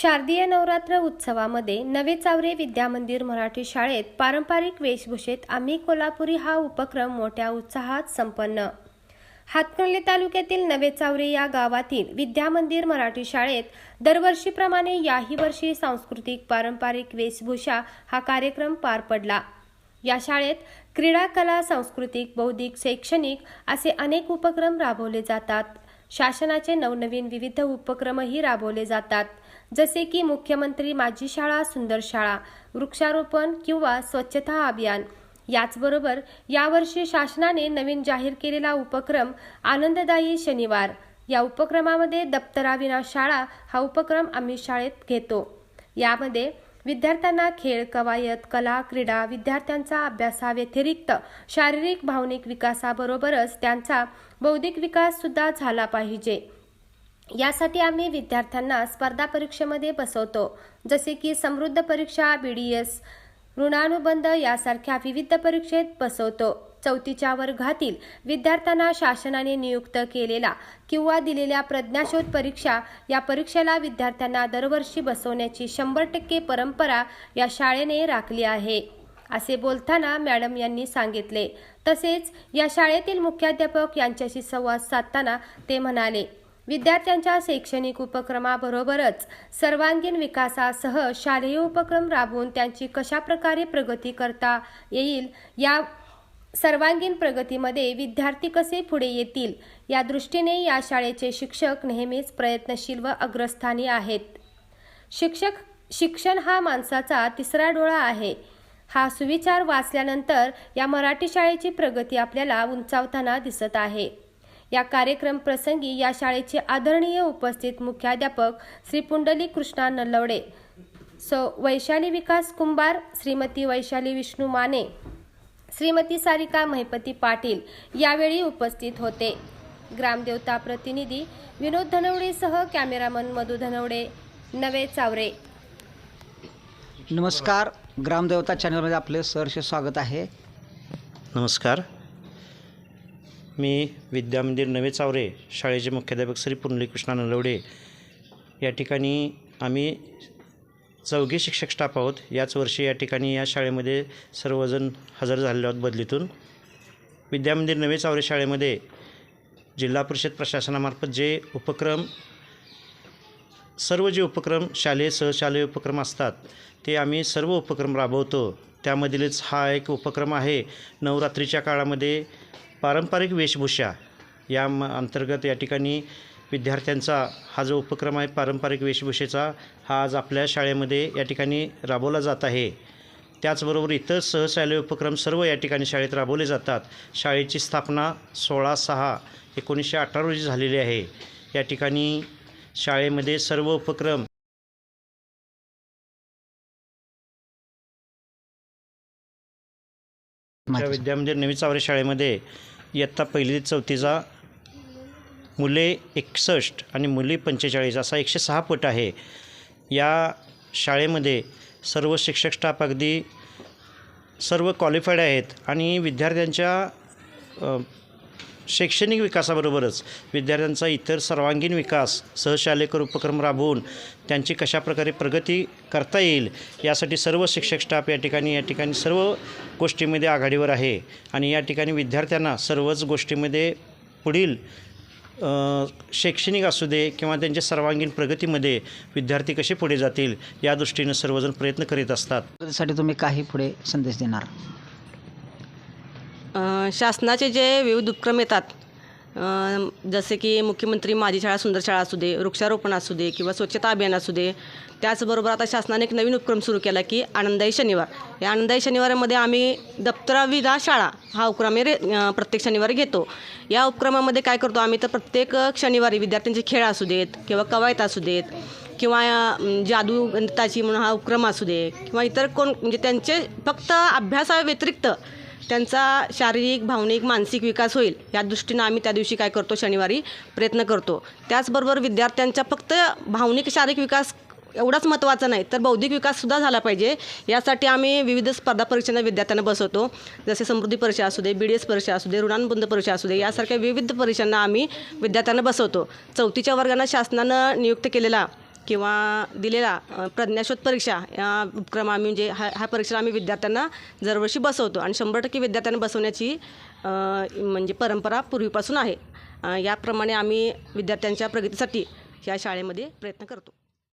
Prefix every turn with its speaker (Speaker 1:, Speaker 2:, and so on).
Speaker 1: शारदीय नवरात्र उत्सवामध्ये नवे चावरे विद्यामंदिर मराठी शाळेत पारंपरिक वेशभूषेत आम्ही कोल्हापुरी हा उपक्रम मोठ्या उत्साहात संपन्न. हातकणंगले तालुक्यातील नवे चावरे या गावातील विद्यामंदिर मराठी शाळेत दरवर्षीप्रमाणे याही वर्षी सांस्कृतिक पारंपरिक वेशभूषा हा कार्यक्रम पार पडला. या शाळेत क्रीडा कला सांस्कृतिक बौद्धिक शैक्षणिक असे अनेक उपक्रम राबवले जातात. शासनाचे नवनवीन विविध उपक्रमही राबवले जातात. जसे की मुख्यमंत्री माझी शाळा सुंदर शाळा वृक्षारोपण किंवा स्वच्छता अभियान. याचबरोबर यावर्षी शासनाने नवीन जाहीर केलेला उपक्रम आनंददायी शनिवार. या उपक्रमामध्ये दप्तराविना शाळा हा उपक्रम आम्ही शाळेत घेतो. यामध्ये विद्यार्थ्यांना खेळ कवायत कला क्रीडा विद्यार्थ्यांचा अभ्यासाव्यतिरिक्त शारीरिक भावनिक विकासाबरोबरच त्यांचा बौद्धिक विकास सुद्धा झाला पाहिजे. यासाठी आम्ही विद्यार्थ्यांना स्पर्धा परीक्षेमध्ये बसवतो जसे की समृद्ध परीक्षा बी डी एस ऋणानुबंध यासारख्या विविध परीक्षेत बसवतो. चौथीच्या वर्गातील विद्यार्थ्यांना शासनाने नियुक्त केलेला किंवा दिलेल्या प्रज्ञाशोध परीक्षा या परीक्षेला विद्यार्थ्यांना दरवर्षी बसवण्याची शंभर टक्के परंपरा या शाळेने राखली आहे असे बोलताना मॅडम यांनी सांगितले. तसेच या शाळेतील मुख्याध्यापक यांच्याशी संवाद साधताना ते म्हणाले विद्यार्थ्यांच्या शैक्षणिक उपक्रमाबरोबरच सर्वांगीण विकासासह शालेय उपक्रम राबवून त्यांची कशाप्रकारे प्रगती करता येईल या सर्वांगीण प्रगतीमध्ये विद्यार्थी कसे पुढे येतील या दृष्टीने या शाळेचे शिक्षक नेहमीच प्रयत्नशील व अग्रस्थानी आहेत. शिक्षक शिक्षण हा माणसाचा तिसरा डोळा आहे. हा सुविचार वाचल्यानंतर या मराठी शाळेची प्रगती आपल्याला उंचावताना दिसत आहे. या कार्यक्रम प्रसंगी या शाळेचे आदरणीय उपस्थित मुख्याध्यापक श्री पुंडलिक कृष्णा नलवडे सौ. वैशाली विकास कुंभार श्रीमती वैशाली विष्णू माने श्रीमती सारिका महिपती पाटील यावेळी उपस्थित होते. ग्रामदेवता प्रतिनिधी विनोद धनवडेसह कॅमेरामन मधु धनवडे नवे चावरे.
Speaker 2: नमस्कार. ग्रामदेवता चॅनलमध्ये आपले सहर्ष स्वागत आहे.
Speaker 3: नमस्कार. मी विद्यामंदिर नवे चावरे शाळेचे मुख्याध्यापक श्री पुंडलिकृष्णा नलवडे या ठिकाणी आम्ही चौघे शिक्षक स्टाफ आहोत. याच वर्षी या ठिकाणी या शाळेमध्ये सर्वजण हजर झालेले आहोत बदलीतून. विद्यामंदिर नवे चावरे शाळेमध्ये जिल्हा परिषद प्रशासनामार्फत जे उपक्रम सर्व जे उपक्रम शालेय सहशालेय उपक्रम असतात ते आम्ही सर्व उपक्रम राबवतो. त्यामधीलच हा एक उपक्रम आहे. नवरात्रीच्या काळामध्ये पारंपरिक वेशभूषा या म अंतर्गत या ठिकाणी विद्यार्थ्यांचा हा जो उपक्रम आहे पारंपरिक वेशभूषेचा हा आज आपल्या शाळेमध्ये या ठिकाणी राबवला जात आहे. त्याचबरोबर इतर सहशालेय उपक्रम सर्व या ठिकाणी शाळेत राबवले जातात. शाळेची स्थापना सोळा सहा एकोणीसशे अठरा रोजी झालेली आहे. या ठिकाणी शाळेमध्ये सर्व उपक्रम विद्यामंदिर नवी चावरे शाळेमध्ये इयत्ता पहिली ते चौथीचा मुले एकसष्ट आणि मुली पंचेचाळीस असा एकशे सहा पट आहे. या शाळेमध्ये सर्व शिक्षक स्टाफ अगदी सर्व क्वालिफाईड आहेत आणि विद्यार्थ्यांच्या शैक्षणिक विकासाबरोबरच विद्यार्थ्यांचा इतर सर्वांगीण विकास सहशालेकर उपक्रम राबवून त्यांची कशाप्रकारे प्रगती करता येईल यासाठी सर्व शिक्षक स्टाफ या ठिकाणी या ठिकाणी सर्व गोष्टीमध्ये आघाडीवर आहे. आणि या ठिकाणी विद्यार्थ्यांना सर्वच गोष्टीमध्ये पुढील शैक्षणिक असू दे किंवा त्यांच्या सर्वांगीण प्रगतीमध्ये विद्यार्थी कसे पुढे जातील या दृष्टीनं सर्वजण प्रयत्न करीत असतात.
Speaker 2: त्यासाठी तुम्ही काही पुढे संदेश देणार.
Speaker 4: शासनाचे जे विविध उपक्रम येतात जसे की मुख्यमंत्री माझी शाळा सुंदर शाळा असू दे वृक्षारोपण असू दे किंवा स्वच्छता अभियान असू दे त्याचबरोबर आता शासनाने एक नवीन उपक्रम सुरू केला की आनंदाई शनिवार. या आनंदाई शनिवारामध्ये आम्ही दप्तराविदा शाळा हा उपक्रम रे प्रत्येक शनिवारी घेतो. या उपक्रमामध्ये काय करतो आम्ही तर प्रत्येक शनिवारी विद्यार्थ्यांचे खेळ असू देत किंवा कवायत असू देत किंवा जादू गणिताची म्हणून हा उपक्रम असू दे किंवा इतर कोण म्हणजे त्यांचे फक्त अभ्यासाव्यतिरिक्त त्यांचा शारीरिक भावनिक मानसिक विकास होईल या दृष्टीनं आम्ही त्या दिवशी काय करतो? शनिवारी प्रयत्न करतो. त्याचबरोबर विद्यार्थ्यांचा फक्त भावनिक शारीरिक विकास एवढाच महत्त्वाचा नाही तर बौद्धिक विकाससुद्धा झाला पाहिजे. यासाठी आम्ही विविध स्पर्धा परीक्षांना विद्यार्थ्यांना बसवतो. जसे समृद्धी परीक्षा असू दे बी डी एस परीक्षा असू दे ऋणानुबंध परीक्षा असू दे यासारख्या विविध परीक्षांना आम्ही विद्यार्थ्यांना बसवतो. चौथीच्या वर्गांना शासनानं नियुक्त केलेला किंवा दिलेला प्रज्ञाशोध परीक्षा या उपक्रम आम्ही म्हणजे हा ह्या परीक्षेला आम्ही विद्यार्थ्यांना दरवर्षी बसवतो आणि शंभर टक्के विद्यार्थ्यांना बसवण्याची म्हणजे परंपरा पूर्वीपासून आहे. याप्रमाणे आम्ही विद्यार्थ्यांच्या प्रगतीसाठी या शाळेमध्ये प्रयत्न करतो.